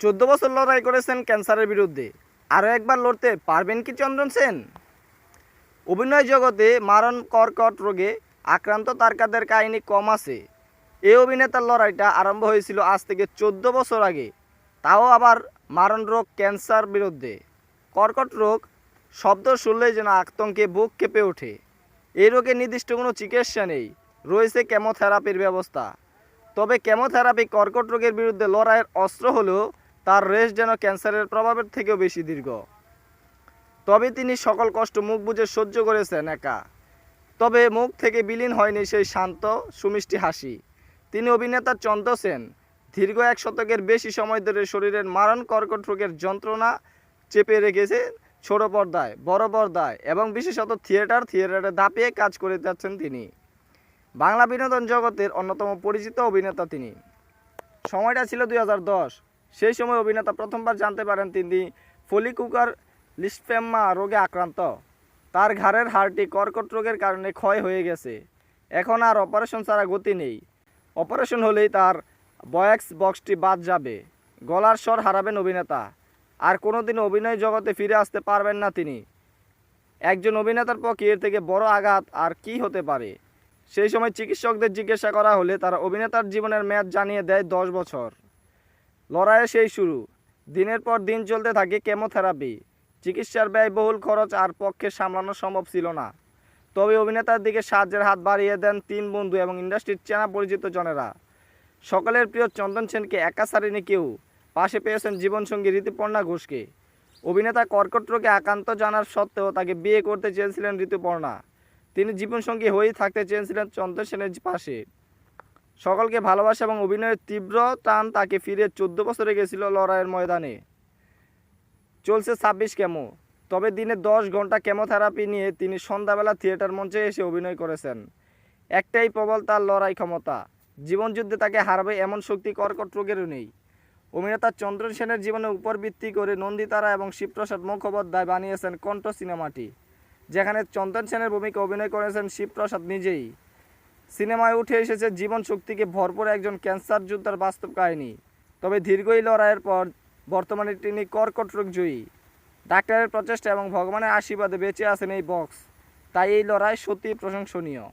চোদ্দ বছর লড়াই করেছেন ক্যান্সারের বিরুদ্ধে। আরও একবার লড়তে পারবেন কি চন্দন সেন? অভিনয় জগতে মারণ কর্কট রোগে আক্রান্ত তারকাদের কাহিনী কম আছে। এই অভিনেতার লড়াইটা আরম্ভ হয়েছিল আজ থেকে চোদ্দ বছর আগে। তাও আবার মারণ রোগ ক্যান্সার বিরুদ্ধে। কর্কট রোগ শব্দ শুনলেই যেন আতঙ্কে বুক কেঁপে ওঠে। এই রোগে নির্দিষ্ট কোনো চিকিৎসা নেই, রয়েছে কেমোথেরাপির ব্যবস্থা। তবে কেমোথেরাপি কর্কট রোগের বিরুদ্ধে লড়াইয়ের অস্ত্র হলেও তার রেশ যেন ক্যান্সারের প্রভাবের থেকেও বেশি দীর্ঘ। তবে তিনি সকল কষ্ট মুখ বুঝে সহ্য করেছেন একা। তবে মুখ থেকে বিলীন হয়নি সেই শান্ত, সুমিষ্টি হাসি। তিনি অভিনেতা চন্দ্র সেন। দীর্ঘ এক শতকের বেশি সময় ধরে শরীরের মারণ কর্কট রোগের যন্ত্রণা চেপে রেখেছে ছোট পর্দায়, বড় পর্দায় এবং বিশেষত থিয়েটার, থিয়েটারে দাপিয়ে কাজ করে যাচ্ছেন তিনি। বাংলা বিনোদন জগতের অন্যতম পরিচিত অভিনেতা তিনি। সময়টা ছিল দুই হাজার দশ। সেই সময় অভিনেতা প্রথমবার জানতে পারেন তিনি ফলিকুকার লিস্পেম্মা রোগে আক্রান্ত। তার ঘাড়ের হাড়টি কর্কট রোগের কারণে ক্ষয় হয়ে গেছে। এখন আর অপারেশন ছাড়া গতি নেই। অপারেশন হলেই তার বয়াক্স বক্সটি বাদ যাবে। গলার স্বর হারাবেন অভিনেতা। আর কোনোদিন অভিনয় জগতে ফিরে আসতে পারবেন না তিনি। একজন অভিনেতার পক্ষে এর থেকে বড় আঘাত আর কি হতে পারে? সেই সময় চিকিৎসকদের জিজ্ঞাসা করা হলে তারা অভিনেতার জীবনের মেয়াদ জানিয়ে দেয় দশ বছর। লড়াইয়ে সেই শুরু। দিনের পর দিন চলতে থাকে কেমোথেরাপি। চিকিৎসার ব্যয়বহুল খরচ আর পক্ষে সামলানো সম্ভব ছিল না। তবে অভিনেতার দিকে সাহায্যের হাত বাড়িয়ে দেন তিন বন্ধু এবং ইন্ডাস্ট্রির চেনা পরিচিত জনেরা। সকলের প্রিয় চন্দন সেনকে একা সারেনি কেউ। পাশে পেয়েছেন জীবনসঙ্গী ঋতুপর্ণা ঘোষকে। অভিনেতা কর্কট রোগে আক্রান্ত জানার সত্ত্বেও তাকে বিয়ে করতে চেয়েছিলেন ঋতুপর্ণা। তিনি জীবনসঙ্গী হয়েই থাকতে চেয়েছিলেন চন্দন সেনের পাশে। সকলকে ভালোবাসা এবং অভিনয়ের তীব্র টান তাকে ফিরে চোদ্দ বছরে গেছিল লড়াইয়ের ময়দানে। চলছে ছাব্বিশ কেমো। তবে দিনে দশ ঘণ্টা কেমোথেরাপি নিয়ে তিনি সন্ধ্যাবেলা থিয়েটার মঞ্চে এসে অভিনয় করেছেন। একটাই প্রবল তার লড়াই ক্ষমতা। জীবনযুদ্ধে তাকে হারবে এমন শক্তি কর্কট রোগেরও নেই। অভিনেতা চন্দ্রন সেনের জীবনের উপর ভিত্তি করে নন্দিতারা এবং শিবপ্রসাদ মুখোপাধ্যায় বানিয়েছেন কণ্ঠ সিনেমাটি, যেখানে চন্দন সেনের ভূমিকা অভিনয় করেছেন শিবপ্রসাদ নিজেই। সিনেমায় উঠে এসেছে জীবন শক্তিকে ভরপুর একজন ক্যান্সার যোদ্ধার বাস্তব কাহিনী। তবে দীর্ঘই লড়াইয়ের পর বর্তমানে তিনি কর্কট রোগ জয়ী। ডাক্তারের প্রচেষ্টা এবং ভগবানের আশীর্বাদে বেঁচে আছেন এই বক্স। তাই এই লড়াই সত্যি প্রশংসনীয়।